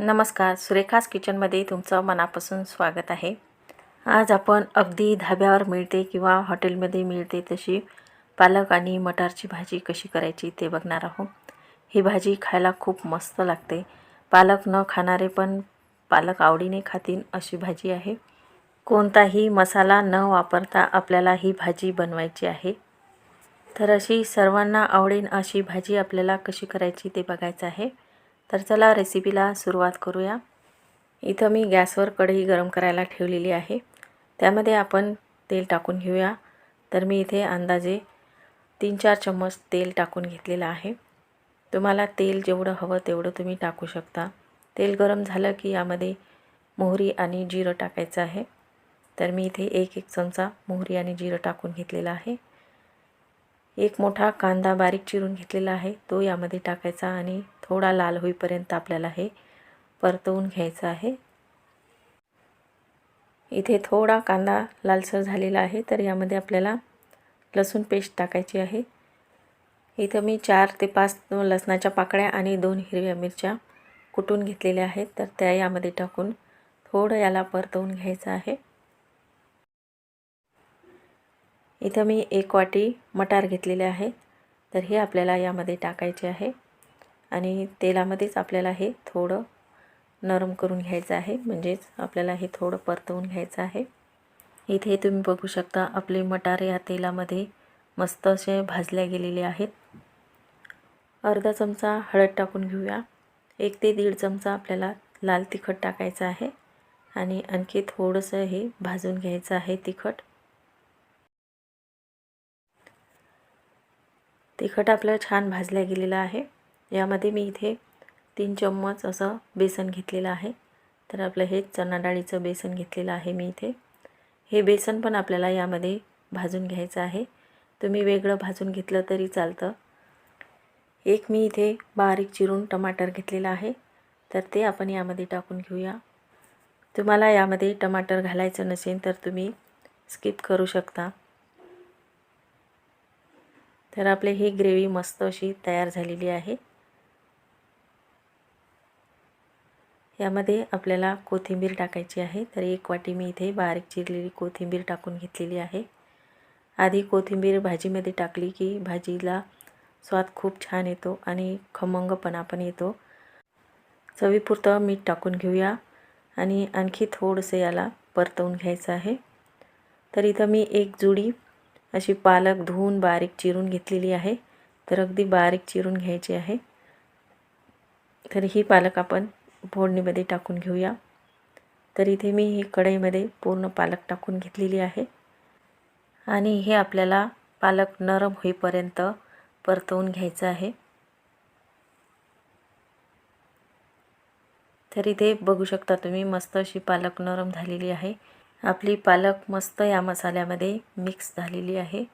नमस्कार सुरेखास किचनमध्ये तुमचं मनापासून स्वागत आहे. आज आपण अगदी धाब्यावर मिळते किंवा हॉटेलमध्ये मिळते तशी पालक आणि मटारची भाजी कशी करायची ते बघणार आहोत. ही भाजी खायला खूप मस्त लागते. पालक न खाणारे पण पालक आवडीने खातील अशी भाजी आहे. कोणताही मसाला न वापरता आपल्याला ही भाजी बनवायची आहे. तर अशी सर्वांना आवडेन अशी भाजी आपल्याला कशी करायची ते बघायचं आहे. तर चला रेसिपीला सुरुवात करूया. इथं मी गॅसवर कढई गरम करायला ठेवलेली आहे. त्यामध्ये आपण तेल टाकून घेऊया. तर मी इथे अंदाजे तीन चार चम्मच तेल टाकून घेतलेलं आहे. तुम्हाला तेल जेवढं हवं तेवढं तुम्ही टाकू शकता. तेल गरम झालं की यामध्ये मोहरी आणि जिरं टाकायचं आहे. तर मी इथे एक एक चमचा मोहरी आणि जिरं टाकून घेतलेलं आहे. एक मोठा कांदा बारीक चिरून घेतलेला आहे. तो यामध्ये टाकायचा आणि थोडा लाल होईपर्यंत आपल्याला हे परतवून घ्यायचं आहे. इथे थोडा कांदा लालसर झालेला आहे तर यामध्ये आपल्याला लसूण पेस्ट टाकायची आहे. इथं मी चार ते पाच लसणाच्या पाकळ्या आणि दोन हिरव्या मिरच्या कुटून घेतलेल्या आहेत तर त्या यामध्ये टाकून थोडं याला परतवून घ्यायचं आहे. इथं मी एक वाटी मटार घेतलेले आहे तर हे आपल्याला यामध्ये टाकायचे आहे. आणि तेलामध्येच आपल्याला हे थोडं नरम करून घ्यायचं आहे. म्हणजेच आपल्याला हे थोडं परतवून घ्यायचं आहे. इथे तुम्ही बघू शकता आपले मटार या तेलामध्ये मस्त असे भाजल्या गेलेले आहेत. अर्धा चमचा हळद टाकून घेऊया. एक ते दीड चमचा आपल्याला लाल तिखट टाकायचं आहे. आणि आणखी थोडंसं हे भाजून घ्यायचं आहे तिखट. तिखट आपलं छान भाजल्या गेलेलं आहे. यामध्ये मी इथे तीन चम्मच असं बेसन घेतलेलं आहे. तर आपलं हे चणा डाळीचं बेसन घेतलेलं आहे मी इथे. हे बेसन पण आपल्याला यामध्ये भाजून घ्यायचं आहे. तुम्ही वेगळं भाजून घेतलं तरी चालतं. एक मी इथे बारीक चिरून टमाटर घेतलेलं आहे. तर ते आपण यामध्ये टाकून घेऊया. तुम्हाला यामध्ये टमाटर घालायचं नसेल तर तुम्ही स्किप करू शकता. तर आपली ही ग्रेव्ही मस्त अशी तयार झालेली आहे. यामध्ये आपल्याला कोथिंबीर टाकायची आहे. तर एक वाटी मी इथे बारीक चिरलेली कोथिंबीर टाकून घेतलेली आहे. आधी कोथिंबीर भाजीमध्ये टाकली की भाजीला स्वाद खूप छान येतो आणि खमंगपणा पण येतो. चवीपुरतं मीठ टाकून घेऊया आणि आणखी थोडंसं याला परतवून घ्यायचं आहे. तर इथं मी एक जुडी अशी पालक धुवून बारीक चिरून घेतलेली आहे. तर अगदी बारीक चिरून घ्यायची आहे. तर ही पालक आपण फोडणीमध्ये टाकून घेऊया. तर इथे मी ही कढईमध्ये पूर्ण पालक टाकून घेतलेली आहे. आणि हे आपल्याला पालक नरम होईपर्यंत परतवून घ्यायचं आहे. तर इथे बघू शकता तुम्ही मस्त अशी पालक नरम झालेली आहे. आपली पालक मस्त या मसाल्यामध्ये मिक्स झालेली आहे.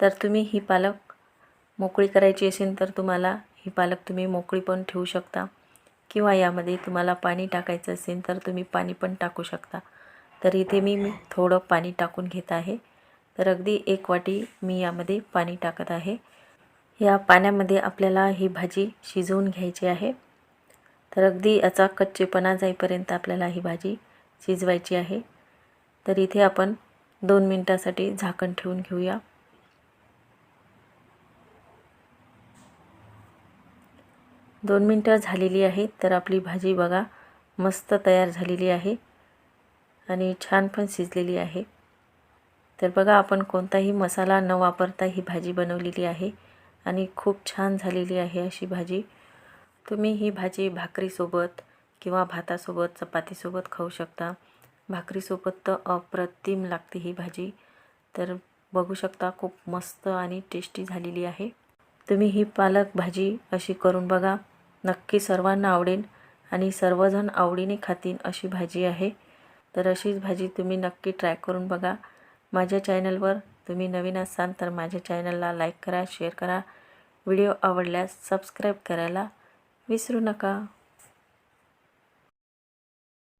तर तुम्ही ही पालक मोकळी करायची असेल तर तुम्हाला ही पालक तुम्ही मोकळी पण ठेवू शकता. किंवा यामध्ये तुम्हाला पाणी टाकायचं असेल तर तुम्ही पाणी पण टाकू शकता. तर इथे मी थोडं पाणी टाकून घेत आहे. तर अगदी एक वाटी मी यामध्ये पाणी टाकत आहे. या पाण्यामध्ये आपल्याला ही भाजी शिजवून घ्यायची आहे. तर अगदी याचा कच्चेपणा जाईपर्यंत आपल्याला ही भाजी शिजवायची आहे. तर इथे आपण दोन मिनटासाठी झाकण ठेवून घेऊया. दोन मिनटं झालेली आहेत तर आपली भाजी बघा मस्त तयार झालेली आहे आणि छान पण शिजलेली आहे. तर बघा आपण कोणताही मसाला न वापरता ही भाजी बनवलेली आहे आणि खूप छान झालेली आहे अशी भाजी. तुम्ही ही भाजी भाकरीसोबत किंवा भातासोबत चपातीसोबत खाऊ शकता. भाकरीसोबत तर अप्रतिम लागते ही भाजी. तर बघू शकता खूप मस्त आणि टेस्टी झालेली आहे. तुम्ही ही पालक भाजी अशी करून बघा. नक्की सर्वांना आवडेल आणि सर्वजण आवडीने खातील अशी भाजी आहे. तर अशीच भाजी तुम्ही नक्की ट्राय करून बघा. माझ्या चॅनलवर तुम्ही नवीन असाल तर माझ्या चॅनलला लाईक करा शेअर करा. व्हिडिओ आवडल्यास सबस्क्राईब करायला विसरू नका.